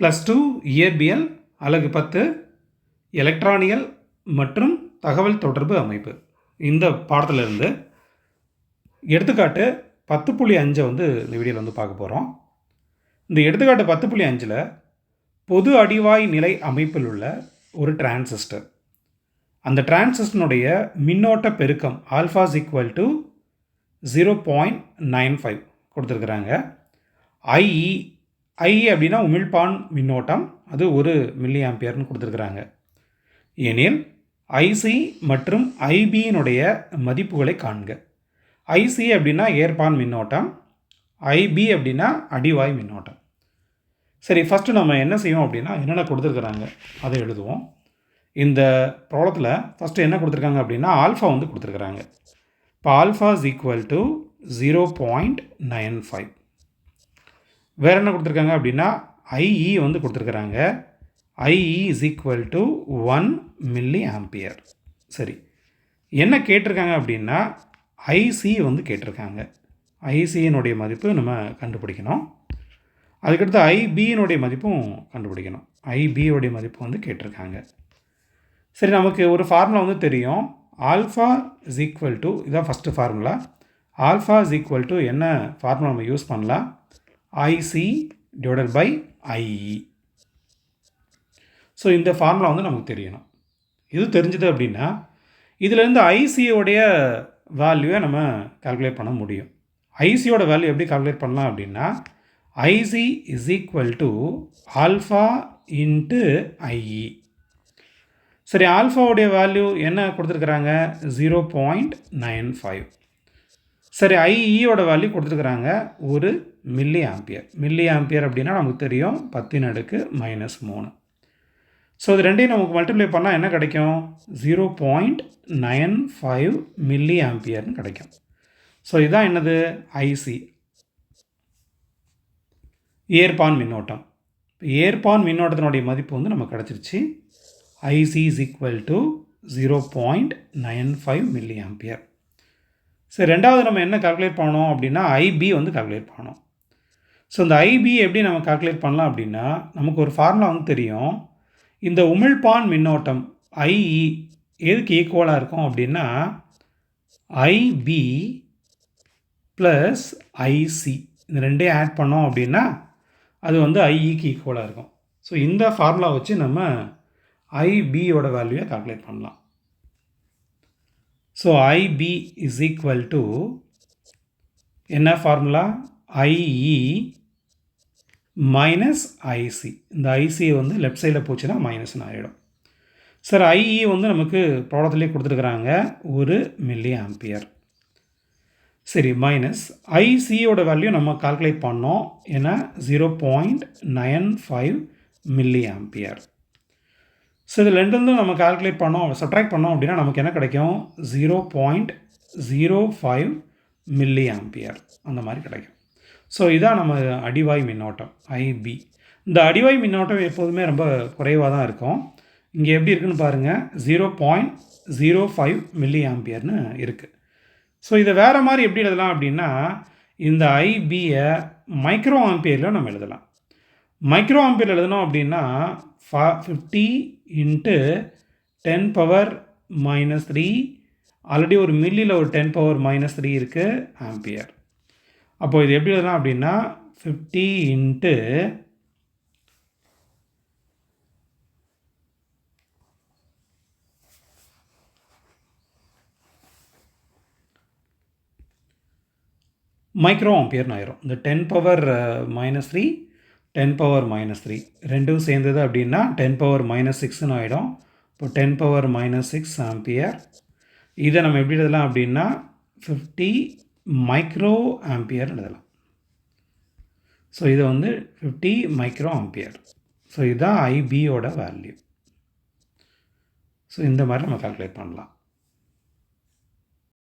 Plus two இயற்பியல் அலகு பத்து எலக்ட்ரானியல் மற்றும் தகவல் தொடர்பு அமைப்பு. இந்த பாடத்திலிருந்து எடுத்துக்காட்டு பத்து புள்ளி அஞ்சை வந்து இந்த வீடியோவில் வந்து பார்க்க போகிறோம் இந்த எடுத்துக்காட்டு பத்து புள்ளி அஞ்சில் பொது அடிவாய் நிலை அமைப்பில் உள்ள ஒரு டிரான்சிஸ்டர் அந்த டிரான்சிஸ்டனுடைய மின்னோட்ட பெருக்கம் alpha's equal to zero point nine five கொடுத்துருக்குறாங்க. ஐஇ ஐ அப்படின்னா உமிழ்ப்பான் மின்னோட்டம். அது ஒரு மில்லி ஆம்பியர்னு கொடுத்துருக்குறாங்க. எனில் ஐசி மற்றும் ஐபியினுடைய மதிப்புகளை காண்க. ஐசி அப்படின்னா ஏற்பான் மின்னோட்டம். ஐபி அப்படின்னா அடிவாய் மின்னோட்டம். சரி ஃபஸ்ட்டு நம்ம என்ன செய்வோம் அப்படின்னா என்னென்ன கொடுத்துருக்குறாங்க அதை எழுதுவோம். இந்த ப்ராப்ளத்தில் ஃபஸ்ட்டு என்ன கொடுத்துருக்காங்க அப்படின்னா ஆல்ஃபா வந்து கொடுத்துருக்குறாங்க. இப்போ alpha is equal to zero point nine five வேறு என்ன கொடுத்துருக்காங்க அப்படின்னா ஐஇ வந்து கொடுத்துருக்குறாங்க. IE is equal to one milliampere சரி. என்ன கேட்டிருக்காங்க அப்படின்னா ஐசி வந்து கேட்டிருக்காங்க. ஐசியினுடைய மதிப்பு நம்ம கண்டுபிடிக்கணும். அதுக்கடுத்து ஐபியினுடைய மதிப்பும் கண்டுபிடிக்கணும். ஐபியோடைய மதிப்பு வந்து கேட்டிருக்காங்க. சரி நமக்கு ஒரு ஃபார்முலா வந்து தெரியும். ஆல்ஃபா இஸ் ஈக்குவல் டு இதான் first formula alpha is equal to என்ன ஃபார்முலா நம்ம யூஸ் பண்ணலாம்? IC divided by IE so இந்த ஃபார்முலா வந்து நமக்கு தெரியணும். இது தெரிஞ்சது அப்படின்னா இதுலேருந்து ஐசியோடைய வேல்யூவை நம்ம கால்குலேட் பண்ண முடியும். ஐசியோட வேல்யூ எப்படி கால்குலேட் பண்ணலாம் அப்படின்னா IC is equal to alpha into IE சரி ஆல்ஃபாவுடைய வேல்யூ என்ன கொடுத்துருக்குறாங்க? ஜீரோ பாயிண்ட் நைன் ஃபைவ் சரி ஐஇயோட வேல்யூ கொடுத்துருக்குறாங்க ஒரு மில்லி ஆம்பியர் மில்லி ஆம்பியர் அப்படின்னா நமக்கு தெரியும் பத்தின் அடுக்கு மைனஸ் மூணு. ஸோ இது ரெண்டையும் நமக்கு மல்டிப்ளை பண்ணால் என்ன கிடைக்கும்? Zero point nine five milli ஆம்பியர்னு கிடைக்கும். ஸோ இதுதான் என்னது? ஐசி ஏற்பான் மின்னோட்டம். ஏற்பான் மின்னோட்டத்தினுடைய மதிப்பு வந்து நமக்கு கிடச்சிருச்சு. IC is equal to zero point nine five milliampere சரி ரெண்டாவது நம்ம என்ன கால்குலேட் பண்ணோம் அப்படின்னா ஐபி வந்து கால்குலேட் பண்ணோம். ஸோ இந்த ஐபி எப்படி நம்ம கால்குலேட் பண்ணலாம் அப்படின்னா நமக்கு ஒரு ஃபார்முலா வந்து தெரியும். இந்த உமிழ்பான் மின்னோட்டம் ஐஇ எதுக்கு ஈக்குவலாக இருக்கும் அப்படின்னா ஐபி ப்ளஸ் ஐசி இந்த ரெண்டையும் ஆட் பண்ணோம் அப்படின்னா அது வந்து ஐஇக்கு ஈக்குவலாக இருக்கும். ஸோ இந்த ஃபார்முலா வச்சு நம்ம ஐபியோட வேல்யூவை கால்குலேட் பண்ணலாம். So IB is equal to என்ன ஃபார்முலா ஐஇ மைனஸ் ஐசி இந்த ஐசி வந்து லெஃப்ட் சைடில் போச்சுன்னா மைனஸ்னு ஆகிடும் சார் ஐஇ வந்து நமக்கு ப்ராடக்ட்லேயே கொடுத்துருக்குறாங்க ஒரு மில்லி ஆம்பியர் சரி மைனஸ் ஐசியோட வேல்யூ நம்ம கால்குலேட் பண்ணோம். ஏன்னா zero point nine five milliampere so இதில் ரெண்டுலேருந்து நம்ம கால்குலேட் பண்ணோம் சப்ட்ராக்ட் பண்ணோம் அப்படின்னா நமக்கு என்ன கிடைக்கும்? Zero point zero five milliampere அந்த மாதிரி கிடைக்கும். ஸோ இதான் நம்ம அடிவாய் மின்னோட்டம் ஐபி இந்த அடிவாய் மின்னோட்டம் எப்போதுமே ரொம்ப குறைவாக தான் இருக்கும். இங்கே எப்படி இருக்குன்னு பாருங்கள் zero point zero five milli ஆம்பியர்னு இருக்குது ஸோ இதை வேறு மாதிரி எப்படி எழுதலாம் அப்படின்னா இந்த ஐபியை மைக்ரோ ஆம்பியரில் நம்ம எழுதலாம். மைக்ரோ ஆம்பியர் எழுதணும் அப்படின்னா ஃபா fifty into ten power minus three already ஒரு மில்லியில் ஒரு டென் பவர் மைனஸ் த்ரீ இருக்குது ஆம்பியர் அப்போது இது எப்படி எழுதலாம் அப்படின்னா ஃபிஃப்டி இன்ட்டு மைக்ரோ ஆம்பியர்னு ஆயிரும். இந்த ten power minus three ten power minus three ரெண்டும் சேர்ந்தது அப்படின்னா டென் பவர் மைனஸ் சிக்ஸ்னு ஆகிடும் இப்போ ten power minus six ampere இதை நம்ம எப்படி எழுதலாம் அப்படின்னா ஃபிஃப்டி மைக்ரோ ஆம்பியர் எழுதலாம். ஸோ இதை வந்து ஃபிஃப்டி மைக்ரோ ஆம்பியர் ஸோ இதுதான் ஐபியோட வேல்யூ ஸோ இந்த மாதிரி நம்ம கால்குலேட் பண்ணலாம்.